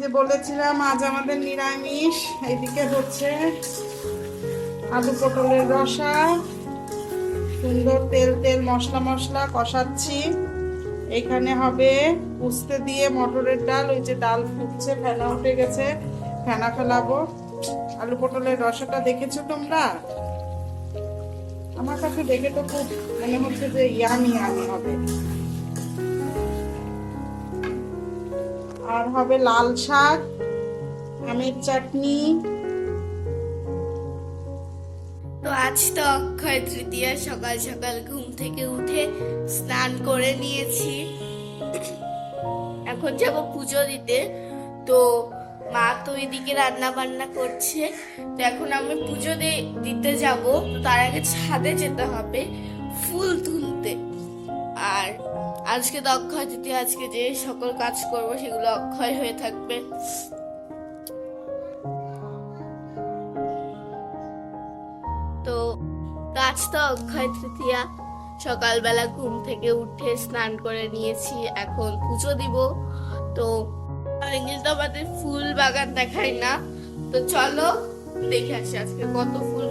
যে বলেছিলাম, আজ আমাদের নিরামিষ এইদিকে হচ্ছে আলু পটলের রসা, সুন্দর তেল তেল মশলা মশলা কষাচ্ছি। এখানে হবে উস্তে দিয়ে মটরের ডাল, ওই যে ডাল ফুটছে, ফেনা উঠে গেছে, ফেনা ফেলাবো। আলু পটলের রসাটা দেখেছ তোমরা? আমার কাছে দেখে তো খুব মনে হচ্ছে যে ইয়ামি ইয়ামি হবে। আর হবে লাল শাক, আমের চাটনি। তো আজ তো অক্ষয় তৃতীয়া সকাল সকাল ঘুম থেকে উঠে স্নান করে নিয়েছি। এখন যাব পুজো দিতে। তো মা তো এদিকে রান্না বান্না করছে। তো এখন আমি পুজো দিতে যাব। তার আগে ছাদে যেতে হবে, ফুল তুলতে। আর আজকে তো অক্ষয় তৃতীয়, আজকে যে সকল কাজ করব সেগুলো অক্ষয় হয়ে থাকবে। তো কাজ তো অক্ষয় তৃতীয়া। সকালবেলা ঘুম থেকে উঠে স্নান করে নিয়েছি, এখন পুজো দিব। তো তো আমাদের ফুল বাগান দেখাই না। তো চলো দেখে আসি আজকে কত ফুল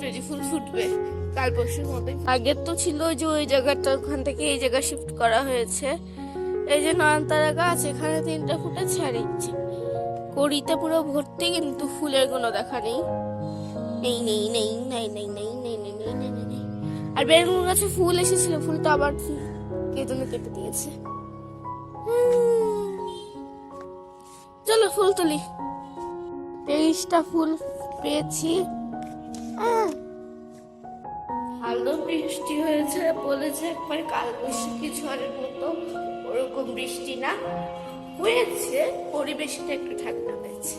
ফুটেছে ফুল ফুটবে কাল পরশুর মধ্যে আগের তো ছিল যে ওই জায়গাটা ওখান থেকে এই জায়গা শিফট করা হয়েছে এই যে নয়নতারা গাছ এখানে তিনটা ফুটেছে আর ইচ্ছে কড়িতে পুরো ভর্তি কিন্তু ফুলের কোনো দেখা নেই নেই নেই নেই নেই নেই নেই নেই নেই নেই নেই নেই আর বেগুন গাছে ফুল এসেছিল তো আবার কেটে কেটে দিয়েছে চলো ফুল তুলি তেইশটা ফুল পেয়েছি। ভালো বৃষ্টি হয়েছে বলেছে একবার কাল বৈশাখী ঝড়ের মতো। ওরকম বৃষ্টি না। হয়েছে, পরিবেশটা একটু ঠান্ডা হয়েছে।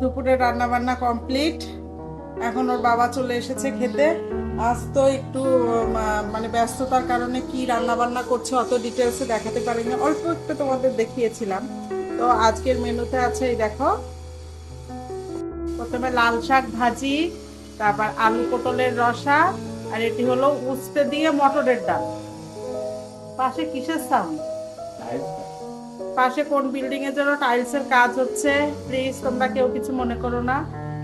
দুপুরে রান্না বান্না কমপ্লিট। এখন ওর বাবা চলে এসেছে খেতে। আজ তো একটু মানে ব্যস্ততার কারণে কি রান্না বান্না করছে অত ডিটেলসে দেখাতে পারিনি। অল্প একটু তোমাদের দেখিয়েছিলাম। তো আজকের মেনুতে আছে এই দেখো। প্রথমে লাল শাক ভাজি, তারপর আলু পটলের রসা, আর এটি হলো উস্তে দিয়ে মটরের ডাল। পাশে কিসের সাউন্ড পাশে কোন বিল্ডিং এর জন্য টাইলস এর কাজ হচ্ছে প্লিজ তোমরা কেউ কিছু মনে করো না।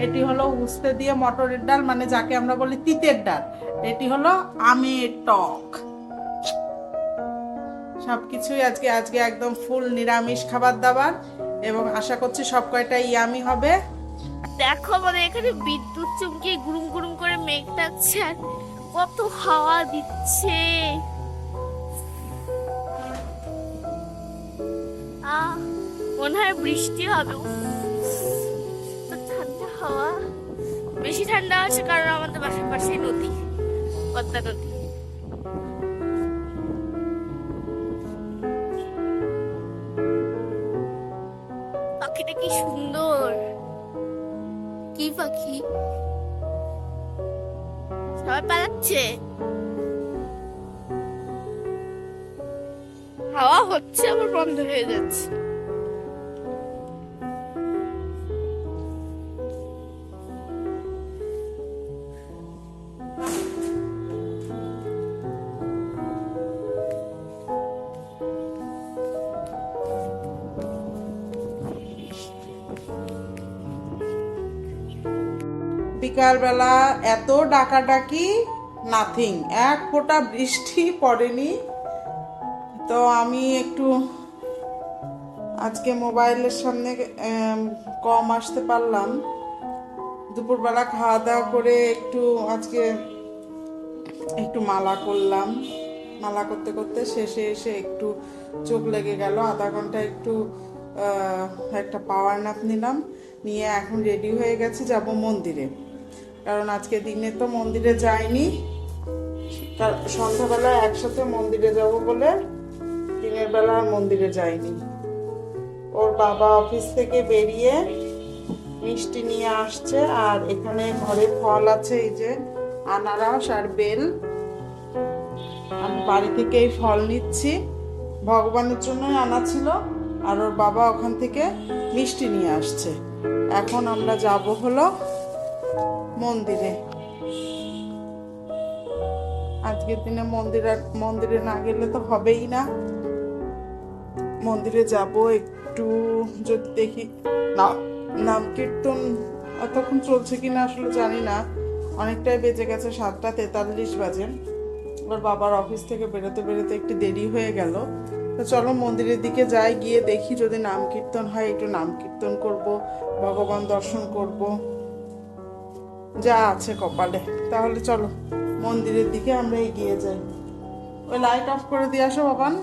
এটি হলো উস্তে দিয়ে মটরের ডাল মানে যাকে আমরা বলি তিতের ডাল। এটি হলো আমের টক। সবকিছুই আজকে আজকে একদম ফুল নিরামিষ খাবার দাবার, এবং আশা করছি সব কয়টা ইয়ামি হবে। দেখো মানে এখানে বিদ্যুৎ চমকে গুরুম গুরুম করে মেঘ ডাকছে আর কত হাওয়া দিচ্ছে। মনে হয় বৃষ্টি হবে। ঠান্ডা হাওয়া। বেশি ঠান্ডা আছে কারণ আমাদের বাসার পাশেই নদী পদ্মা নদী। পাখিটা কি সুন্দর। কি পাখি? সবাই পালাচ্ছে। হাওয়া হচ্ছে আবার বন্ধ হয়ে যাচ্ছে। বিকালবেলা এত ডাকাডাকি নাথিং এক ফোঁটা বৃষ্টি পড়েনি। তো আমি একটু আজকে মোবাইলের সামনে কম আসতে পারলাম। দুপুরবেলা খাওয়া দাওয়া করে একটু আজকে একটু মালা করলাম। মালা করতে করতে শেষে এসে একটু চোখ লেগে গেল। আধা ঘণ্টা একটু একটা পাওয়ার নাপ নিলাম। নিয়ে এখন রেডি হয়ে গেছে, যাব মন্দিরে। কারণ আজকে দিনে তো মন্দিরে যাইনি। সন্ধ্যাবেলা একসাথে মন্দিরে যাব বলে দিনের বেলা আর মন্দিরে যাইনি। ওর বাবা অফিস থেকে বেরিয়ে মিষ্টি নিয়ে আসছে আর এখানে ঘরে ফল আছে, এই যে আনারস আর বেল। আমি বাড়ি থেকে এই ফল নিচ্ছি। ভগবানের জন্যই আনা ছিল আর ওর বাবা ওখান থেকে মিষ্টি নিয়ে আসছে। এখন আমরা যাব হলো মন্দিরে। আজকের দিনে মন্দিরে মন্দিরে না গেলে তো হবেই না। মন্দিরে যাব একটু, যদি দেখি না নাম কীর্তন এতক্ষণ চলছে কি না আসলে জানি না। অনেকটাই বেজে গেছে সাতটা তেতাল্লিশ বাজে। ওর বাবার অফিস থেকে বেরোতে বেরোতে একটু দেরি হয়ে গেল। তো চলো মন্দিরের দিকে যাই, গিয়ে দেখি যদি নাম কীর্তন হয়, একটু নাম কীর্তন করব, ভগবান দর্শন করব। যা আছে কপালে। তাহলে চলো, মন্দিরের দিকে আমরা এগিয়ে যাই। ওই লাইট অফ করে দিয়ে আসো, বাবান।